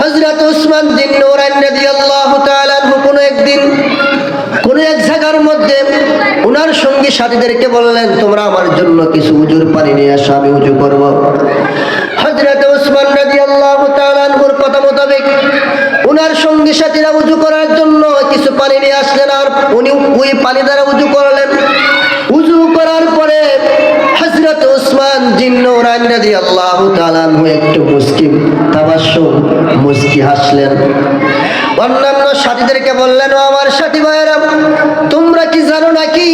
হজরত উসমান দিন নোরান রাদিয়াল্লাহু তাআলা আনহু কোনো একদিন, কোন এক জায়গার মধ্যে ওনার সঙ্গী সাথীদেরকে বললেন, তোমরা আমার জন্য কিছু উজুর পানি নিয়ে আসো, আমি উজু করব। হজরত উসমান রাদিয়াল্লাহু তাআলা আনহুর কথা মোতাবেক ওনার সঙ্গী সাথীরা উজু করার জন্য কিছু পানি নিয়ে আসলেন আর উনি ওই পানি দ্বারা উজু করলেন। উজু করার পরে হজরত উসমান জিন্ন রাজি আল্লাহ তালানহু একটু মুস্কি তাবাসুম মুস্কি হাসলেন। অন্যান্য সাথীদেরকে বললেন আমার সাথী ভাইয়েরা, তোমরা কি জানো নাকি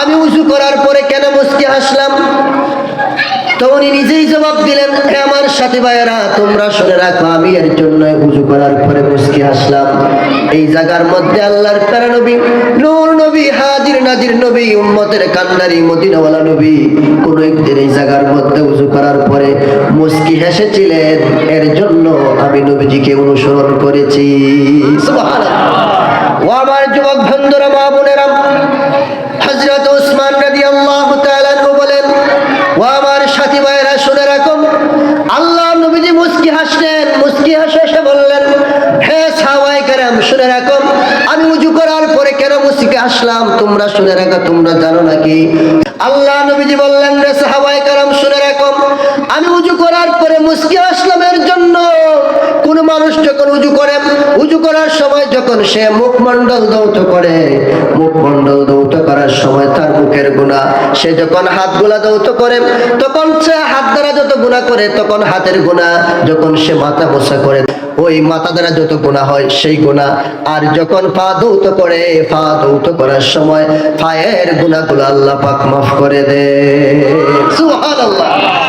আমি উজু করার পরে কেন মুস্কি হাসলাম? তো উনি নিজেই জবাব দিলেন আমার সাথী ভাইয়েরা, তোমরা শুনে রাখো, আমি এর জন্য উজু করার পরে মুস্কি হাসলাম। এই জায়গার মধ্যে আল্লাহর প্যারা নবী নবী হাজির নবী, উম্মতের কান্নারি মদিনাওয়ালা নবী। কোন একদিন এই জায়গার মধ্যে উজু করার পরে মুস্কি হেসেছিলেন, এর জন্য আমি নবীজিকে অনুসরণ করেছি। ও আমার যুবক মা বোনেরা হজরত উসমান আল্লাহ বলেন, ও আমার সাথী ভাইয়েরা, শুনে রাখুন, আল্লাহ নবীজি মুস্কি হাসলেন, মুস্কি হাসে এসে বললেন, হে কেরাম, শুনে রাখুন, আমি উজু করার হাসলাম তোমরা শুনে রাখো, তোমরা জানো নাকি? আল্লাহ নবীজি বললেন, রে সাহাবাই কেরাম, শুনে রাখো। আমি উজু করার পরে মুস্কি হাসলাম এর জন্য। কোন মানুষ যখন উজু করে, উজু করার সময় যখন সে মুখমণ্ডল দৌত করে মুখমণ্ডল দৌত করার সময় তার মুখের গুণা, সে যখন হাতগুলা দৌত করে, তখন সে হাত দ্বারা যত গুণা করে, তখন হাতের গুণা যখন সে মাথা মোছা করে ওই মাথা দ্বারা যত গোনা হয়, সেই গোনা আর যখন পা দৌত করে, পা দৌত করার সময় পায়ের গুণাগুলো আল্লাহ পাক মাফ করে দে সুবহানাল্লাহ।